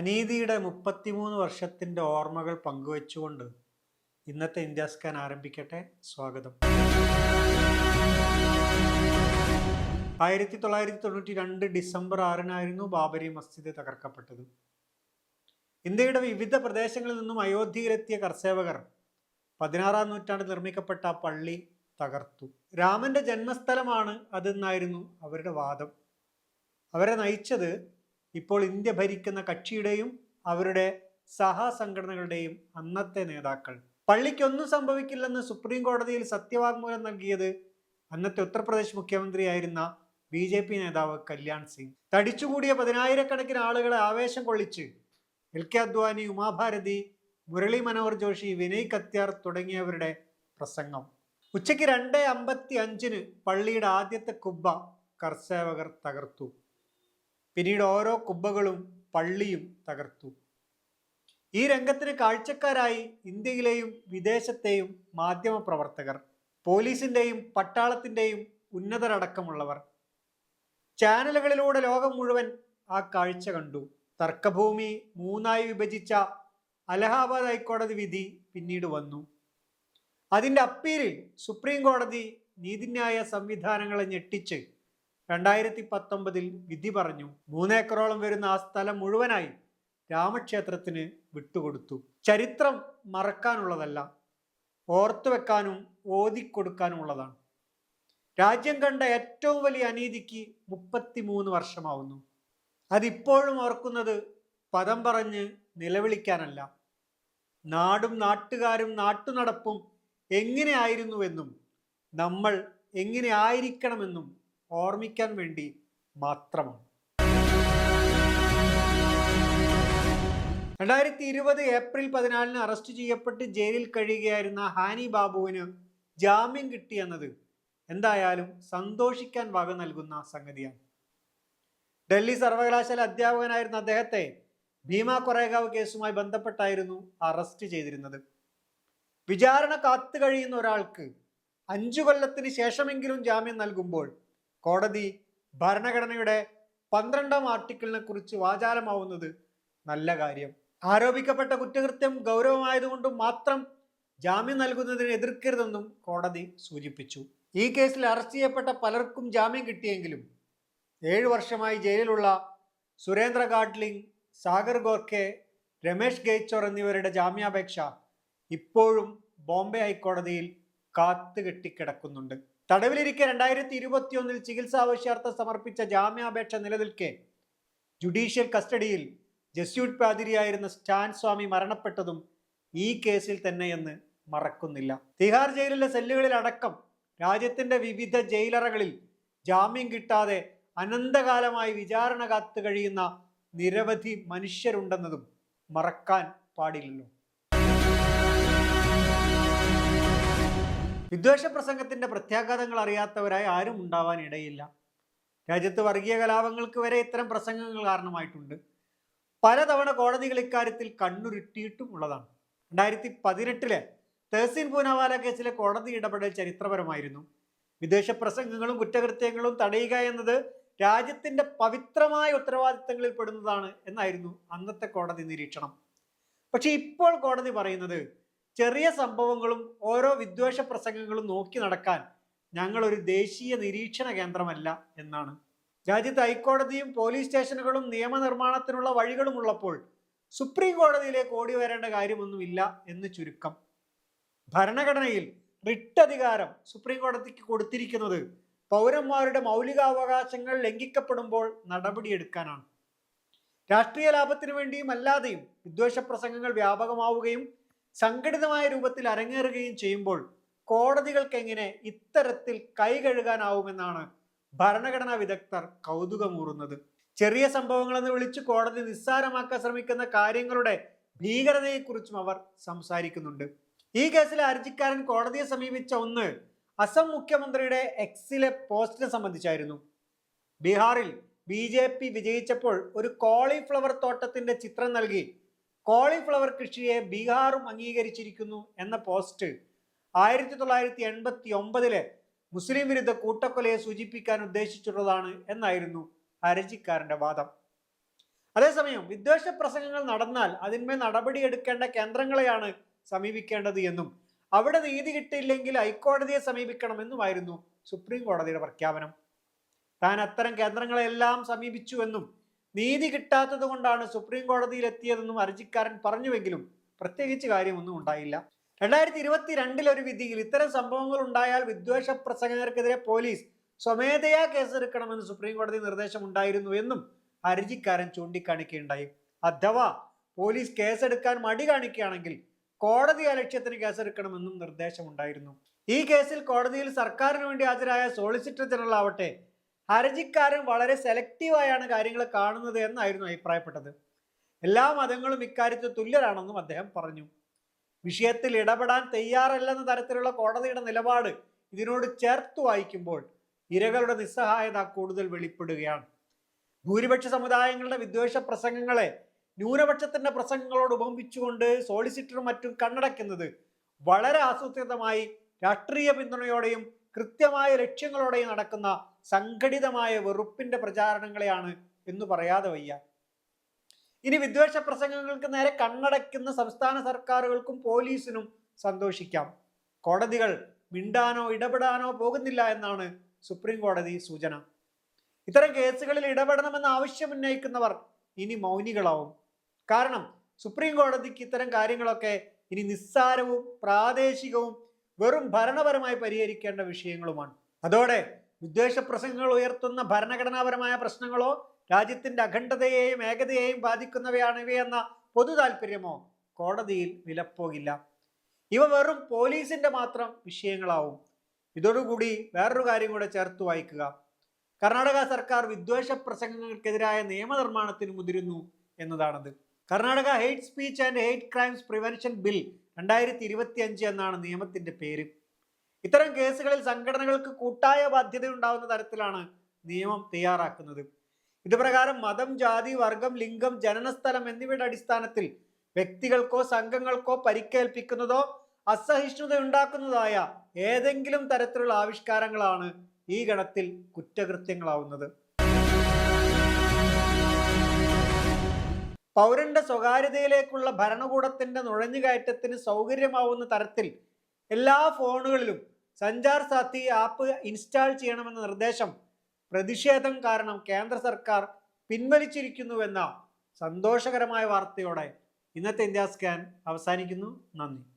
അനീതിയുടെ മുപ്പത്തിമൂന്ന് വർഷത്തിന്റെ ഓർമ്മകൾ പങ്കുവെച്ചുകൊണ്ട് ഇന്നത്തെ ഇന്ത്യ സ്കാൻ ആരംഭിക്കട്ടെ. സ്വാഗതം. ആയിരത്തി തൊള്ളായിരത്തി തൊണ്ണൂറ്റി രണ്ട് ഡിസംബർ ആറിനായിരുന്നു ബാബരി മസ്ജിദ് തകർക്കപ്പെട്ടത്. ഇന്ത്യയുടെ വിവിധ പ്രദേശങ്ങളിൽ നിന്നും അയോധ്യയിലെത്തിയ കർസേവകർ പതിനാറാം നൂറ്റാണ്ട് നിർമ്മിക്കപ്പെട്ട പള്ളി തകർത്തു. രാമന്റെ ജന്മസ്ഥലമാണ് അതെന്നായിരുന്നു അവരുടെ വാദം. അവരെ നയിച്ചത് ഇപ്പോൾ ഇന്ത്യ ഭരിക്കുന്ന കക്ഷിയുടെയും അവരുടെ സഹസംഘടനകളുടെയും അന്നത്തെ നേതാക്കൾ. പള്ളിക്കൊന്നും സംഭവിക്കില്ലെന്ന് സുപ്രീം കോടതിയിൽ സത്യവാങ്മൂലം നൽകിയത് അന്നത്തെ ഉത്തർപ്രദേശ് മുഖ്യമന്ത്രിയായിരുന്ന ബി ജെ പി നേതാവ് കല്യാൺ സിംഗ്. തടിച്ചുകൂടിയ പതിനായിരക്കണക്കിന് ആളുകളെ ആവേശം കൊള്ളിച്ച് എൽ കെ അദ്വാനി ഉമാഭാരതി മുരളി മനോഹർ ജോഷി വിനയ് കത്യാർ തുടങ്ങിയവരുടെ പ്രസംഗം. ഉച്ചയ്ക്ക് രണ്ട് അമ്പത്തി അഞ്ചിന് പള്ളിയുടെ ആദ്യത്തെ കുബ്ബ കർസേവകർ തകർത്തു. പിന്നീട് ഓരോ കുബ്ബകളും പള്ളിയും തകർത്തു. ഈ രംഗത്തിന് കാഴ്ചക്കാരായി ഇന്ത്യയിലെയും വിദേശത്തെയും മാധ്യമ പ്രവർത്തകർ പോലീസിന്റെയും പട്ടാളത്തിന്റെയും ഉന്നതരടക്കമുള്ളവർ. ചാനലുകളിലൂടെ ലോകം മുഴുവൻ ആ കാഴ്ച കണ്ടു. തർക്കഭൂമി മൂന്നായി വിഭജിച്ച അലഹാബാദ് ഹൈക്കോടതി വിധി പിന്നീട് വന്നു. അതിന്റെ അപ്പീലിൽ സുപ്രീം കോടതി നീതിന്യായ സംവിധാനങ്ങളെ ഞെട്ടിച്ച് രണ്ടായിരത്തി പത്തൊമ്പതിൽ വിധി പറഞ്ഞു മൂന്നേക്കറോളം വരുന്ന ആ സ്ഥലം മുഴുവനായി രാമക്ഷേത്രത്തിന് വിട്ടുകൊടുത്തു. ചരിത്രം മറക്കാനുള്ളതല്ല ഓർത്തു വെക്കാനും ഓതിക്കൊടുക്കാനുമുള്ളതാണ്. രാജ്യം കണ്ട ഏറ്റവും വലിയ അനീതിക്ക് മുപ്പത്തിമൂന്ന് വർഷമാവുന്നു. അതിപ്പോഴും ഓർക്കുന്നത് പദം പറഞ്ഞ് നിലവിളിക്കാനല്ല. നാടും നാട്ടുകാരും നാട്ടുനടപ്പും എങ്ങനെയായിരുന്നുവെന്നും നമ്മൾ എങ്ങനെ ആയിരിക്കണമെന്നും ഓർമ്മിക്കാൻ വേണ്ടി മാത്രമാണ്. രണ്ടായിരത്തി ഇരുപത് ഏപ്രിൽ പതിനാലിന് അറസ്റ്റ് ചെയ്യപ്പെട്ട് ജയിലിൽ കഴിയുകയായിരുന്ന ഹാനി ബാബുവിന് ജാമ്യം കിട്ടിയെന്നത് എന്തായാലും സന്തോഷിക്കാൻ വക നൽകുന്ന സംഗതിയാണ്. ഡൽഹി സർവകലാശാല അധ്യാപകനായിരുന്ന അദ്ദേഹത്തെ ഭീമ കൊറേഗാവ് കേസുമായി ബന്ധപ്പെട്ടായിരുന്നു അറസ്റ്റ് ചെയ്തിരുന്നത്. വിചാരണ കാത്തു കഴിയുന്ന ഒരാൾക്ക് അഞ്ചു കൊല്ലത്തിന് ശേഷമെങ്കിലും ജാമ്യം നൽകുമ്പോൾ കോടതി ഭരണഘടനയുടെ പന്ത്രണ്ടാം ആർട്ടിക്കിളിനെ കുറിച്ച് വാചാലമാവുന്നത് നല്ല കാര്യം. ആരോപിക്കപ്പെട്ട കുറ്റകൃത്യം ഗൗരവമായതുകൊണ്ട് മാത്രം ജാമ്യം നൽകുന്നതിന് എതിർക്കരുതെന്നും കോടതി സൂചിപ്പിച്ചു. ഈ കേസിൽ അറസ്റ്റ് ചെയ്യപ്പെട്ട പലർക്കും ജാമ്യം കിട്ടിയെങ്കിലും ഏഴു വർഷമായി ജയിലിലുള്ള സുരേന്ദ്ര ഗാഡ്ലിംഗ് സാഗർ ഗോർഖെ രമേഷ് ഗെയ്ച്ചോർ എന്നിവരുടെ ജാമ്യാപേക്ഷ ഇപ്പോഴും ബോംബെ ഹൈക്കോടതിയിൽ കാത്തുകെട്ടിക്കിടക്കുന്നുണ്ട്. തടവിലിരിക്കെ രണ്ടായിരത്തി ഇരുപത്തിയൊന്നിൽ ചികിത്സാവശ്യാർത്ഥം സമർപ്പിച്ച ജാമ്യാപേക്ഷ നിലനിൽക്കെ ജുഡീഷ്യൽ കസ്റ്റഡിയിൽ ജസ്യൂട്ട് പാതിരിയായിരുന്ന സ്റ്റാൻ സ്വാമി മരണപ്പെട്ടതും ഈ കേസിൽ തന്നെയെന്ന് മറക്കുന്നില്ല. തിഹാർ ജയിലിലെ സെല്ലുകളിൽ അടക്കം രാജ്യത്തിന്റെ വിവിധ ജയിലറകളിൽ ജാമ്യം കിട്ടാതെ അനന്തകാലമായി വിചാരണ കാത്തു കഴിയുന്ന നിരവധി മനുഷ്യരുണ്ടെന്നതും മറക്കാൻ പാടില്ലല്ലോ. വിദ്വേഷ പ്രസംഗത്തിന്റെ പ്രത്യാഘാതങ്ങൾ അറിയാത്തവരായി ആരും ഉണ്ടാവാൻ ഇടയില്ല. രാജ്യത്ത് വർഗീയ കലാപങ്ങൾക്ക് വരെ ഇത്തരം പ്രസംഗങ്ങൾ കാരണമായിട്ടുണ്ട്. പലതവണ കോടതികൾ ഇക്കാര്യത്തിൽ കണ്ണുരുട്ടിയിട്ടും ഉള്ളതാണ് രണ്ടായിരത്തി പതിനെട്ടിലെ തഹസീൻ പൂനാവാല കേസിലെ കോടതി ഇടപെടൽ ചരിത്രപരമായിരുന്നു. വിദേശ പ്രസംഗങ്ങളും കുറ്റകൃത്യങ്ങളും തടയുക എന്നത് രാജ്യത്തിന്റെ പവിത്രമായ ഉത്തരവാദിത്തങ്ങളിൽ പെടുന്നതാണ് എന്നായിരുന്നു അന്നത്തെ കോടതി നിരീക്ഷണം. പക്ഷെ ഇപ്പോൾ കോടതി പറയുന്നത് ചെറിയ സംഭവങ്ങളും ഓരോ വിദ്വേഷ പ്രസംഗങ്ങളും നോക്കി നടക്കാൻ ഒരു ദേശീയ നിരീക്ഷണ കേന്ദ്രമല്ല എന്നാണ്. രാജ്യത്ത് ഹൈക്കോടതിയും പോലീസ് സ്റ്റേഷനുകളും നിയമനിർമ്മാണത്തിനുള്ള വഴികളും ഉള്ളപ്പോൾ സുപ്രീം കോടതിയിലേക്ക് ഓടി വരേണ്ട കാര്യമൊന്നുമില്ല എന്ന് ചുരുക്കം. ഭരണഘടനയിൽ റിട്ട് അധികാരം സുപ്രീം കോടതിക്ക് കൊടുത്തിരിക്കുന്നത് പൗരന്മാരുടെ മൗലികാവകാശങ്ങൾ ലംഘിക്കപ്പെടുമ്പോൾ നടപടിയെടുക്കാനാണ്. രാഷ്ട്രീയ ലാഭത്തിനു വേണ്ടിയും അല്ലാതെയും വിദ്വേഷ പ്രസംഗങ്ങൾ വ്യാപകമാവുകയും സംഘടിതമായ രൂപത്തിൽ അരങ്ങേറുകയും ചെയ്യുമ്പോൾ കോടതികൾക്ക് എങ്ങനെ ഇത്തരത്തിൽ കൈ കഴുകാനാവുമെന്നാണ് ഭരണഘടനാ വിദഗ്ധർ കൗതുകമൂറുന്നത്. ചെറിയ സംഭവങ്ങളെന്ന് വിളിച്ച് കോടതി നിസ്സാരമാക്കാൻ ശ്രമിക്കുന്ന കാര്യങ്ങളുടെ ഭീകരതയെക്കുറിച്ചും അവർ സംസാരിക്കുന്നുണ്ട്. ഈ കേസിലെ ഹർജിക്കാരൻ കോടതിയെ സമീപിച്ച ഒന്ന് അസം മുഖ്യമന്ത്രിയുടെ എക്സിലെ പോസ്റ്റിനെ സംബന്ധിച്ചായിരുന്നു. ബീഹാറിൽ ബി ജെ പി വിജയിച്ചപ്പോൾ ഒരു കോളിഫ്ലവർ തോട്ടത്തിന്റെ ചിത്രം നൽകി കോളിഫ്ലവർ കൃഷിയെ ബീഹാറും അംഗീകരിച്ചിരിക്കുന്നു എന്ന പോസ്റ്റ് ആയിരത്തി തൊള്ളായിരത്തി എൺപത്തി ഒമ്പതിലെ മുസ്ലിം വിരുദ്ധ കൂട്ടക്കൊലയെ സൂചിപ്പിക്കാൻ ഉദ്ദേശിച്ചിട്ടുള്ളതാണ് എന്നായിരുന്നു ഹർജിക്കാരന്റെ വാദം. അതേസമയം വിദ്വേഷ പ്രസംഗങ്ങൾ നടന്നാൽ അതിന്മേൽ നടപടിയെടുക്കേണ്ട കേന്ദ്രങ്ങളെയാണ് സമീപിക്കേണ്ടത് എന്നും അവിടെ നീതി കിട്ടിയില്ലെങ്കിൽ ഹൈക്കോടതിയെ സമീപിക്കണമെന്നുമായിരുന്നു സുപ്രീം കോടതിയുടെ പ്രഖ്യാപനം. താൻ അത്തരം കേന്ദ്രങ്ങളെല്ലാം സമീപിച്ചുവെന്നും നീതി കിട്ടാത്തത് കൊണ്ടാണ് സുപ്രീം കോടതിയിൽ എത്തിയതെന്നും ഹർജിക്കാരൻ പറഞ്ഞുവെങ്കിലും പ്രത്യേകിച്ച് കാര്യമൊന്നും ഉണ്ടായില്ല. രണ്ടായിരത്തി ഇരുപത്തി രണ്ടിലൊരു വിധിയിൽ ഇത്തരം സംഭവങ്ങൾ ഉണ്ടായാൽ വിദ്വേഷ പ്രസംഗകർക്കെതിരെ പോലീസ് സ്വമേധയാ കേസെടുക്കണമെന്ന് സുപ്രീം കോടതി നിർദ്ദേശം ഉണ്ടായിരുന്നു എന്നും ഹർജിക്കാരൻ ചൂണ്ടിക്കാണിക്കുകയുണ്ടായി. അഥവാ പോലീസ് കേസെടുക്കാൻ മടി കാണിക്കുകയാണെങ്കിൽ കോടതി അലക്ഷ്യത്തിന് കേസെടുക്കണമെന്നും നിർദ്ദേശമുണ്ടായിരുന്നു. ഈ കേസിൽ കോടതിയിൽ സർക്കാരിന് വേണ്ടി ഹാജരായ സോളിസിറ്റർ ജനറൽ ആവട്ടെ ഹർജിക്കാരൻ വളരെ സെലക്റ്റീവായാണ് കാര്യങ്ങൾ കാണുന്നത് എന്നായിരുന്നു അഭിപ്രായപ്പെട്ടത്. എല്ലാ മതങ്ങളും ഇക്കാര്യത്തിൽ തുല്യരാണെന്നും അദ്ദേഹം പറഞ്ഞു. വിഷയത്തിൽ ഇടപെടാൻ തയ്യാറല്ലെന്ന തരത്തിലുള്ള കോടതിയുടെ നിലപാട് ഇതിനോട് ചേർത്ത് വായിക്കുമ്പോൾ ഇരകളുടെ നിസ്സഹായത കൂടുതൽ വെളിപ്പെടുകയാണ്. ഭൂരിപക്ഷ സമുദായങ്ങളുടെ വിദ്വേഷ പ്രസംഗങ്ങളെ ന്യൂനപക്ഷത്തിന്റെ പ്രസംഗങ്ങളോട് ഉപമിച്ചുകൊണ്ട് സോളിസിറ്ററും മറ്റും കണ്ണടയ്ക്കുന്നത് വളരെ ആസൂത്രിതമായി രാഷ്ട്രീയ പിന്തുണയോടെയും കൃത്യമായ ലക്ഷ്യങ്ങളോടെയും നടക്കുന്ന സംഘടിതമായ വെറുപ്പിന്റെ പ്രചാരണങ്ങളെയാണ് എന്ന് പറയാതെ വയ്യ. ഇനി വിദ്വേഷ പ്രസംഗങ്ങൾക്ക് നേരെ കണ്ണടയ്ക്കുന്ന സംസ്ഥാന സർക്കാരുകൾക്കും പോലീസിനും സന്തോഷിക്കാം. കോടതികൾ മിണ്ടാനോ ഇടപെടാനോ പോകുന്നില്ല എന്നാണ് സുപ്രീം കോടതി സൂചന. ഇത്തരം കേസുകളിൽ ഇടപെടണമെന്ന് ആവശ്യമുന്നയിക്കുന്നവർ ഇനി മൗനികളാവും. കാരണം സുപ്രീം കോടതിക്ക് ഇത്തരം കാര്യങ്ങളൊക്കെ ഇനി നിസ്സാരവും പ്രാദേശികവും വെറും ഭരണപരമായി പരിഹരിക്കേണ്ട വിഷയങ്ങളുമാണ്. അതോടെ വിദ്വേഷ പ്രസംഗങ്ങൾ ഉയർത്തുന്ന ഭരണഘടനാപരമായ പ്രശ്നങ്ങളോ രാജ്യത്തിന്റെ അഖണ്ഡതയെയും ഏകതയെയും ബാധിക്കുന്നവയാണ് ഇവയെന്ന പൊതു താല്പര്യമോ കോടതിയിൽ വിലപ്പോകില്ല. ഇവ വെറും പോലീസിന്റെ മാത്രം വിഷയങ്ങളാവും. ഇതോടുകൂടി വേറൊരു കാര്യം കൂടെ ചേർത്ത് വായിക്കുക. കർണാടക സർക്കാർ വിദ്വേഷ പ്രസംഗങ്ങൾക്കെതിരായ നിയമനിർമ്മാണത്തിന് മുതിരുന്നു എന്നതാണത്. Karnataka hate speech and hate crimes prevention bill രണ്ടായിരത്തി ഇരുപത്തി അഞ്ച് എന്നാണ് നിയമത്തിന്റെ പേര്. ഇത്തരം കേസുകളിൽ സംഘടനകൾക്ക് കൂട്ടായ ബാധ്യത ഉണ്ടാവുന്ന തരത്തിലാണ് നിയമം തയ്യാറാക്കുന്നത്. ഇതുപ്രകാരം മതം ജാതി വർഗം ലിംഗം ജനനസ്ഥലം എന്നിവയുടെ അടിസ്ഥാനത്തിൽ വ്യക്തികൾക്കോ സംഘങ്ങൾക്കോ പരിക്കേൽപ്പിക്കുന്നതോ അസഹിഷ്ണുത ഉണ്ടാക്കുന്നതായ ഏതെങ്കിലും തരത്തിലുള്ള ആവിഷ്കാരങ്ങളാണ് ഈ ഗണത്തിൽ കുറ്റകൃത്യങ്ങളാവുന്നത്. പൗരന്റെ സ്വകാര്യതയിലേക്കുള്ള ഭരണകൂടത്തിന്റെ നുഴഞ്ഞുകയറ്റത്തിന് സൗകര്യമാവുന്ന തരത്തിൽ എല്ലാ ഫോണുകളിലും സഞ്ചാർ സാത്തി ആപ്പ് ഇൻസ്റ്റാൾ ചെയ്യണമെന്ന നിർദ്ദേശം. പ്രതിഷേധം കാരണം കേന്ദ്ര സർക്കാർ പിൻവലിച്ചിരിക്കുന്നുവെന്ന സന്തോഷകരമായ വാർത്തയോടെ ഇന്നത്തെ ഇന്ത്യ സ്കാൻ അവസാനിക്കുന്നു. നന്ദി.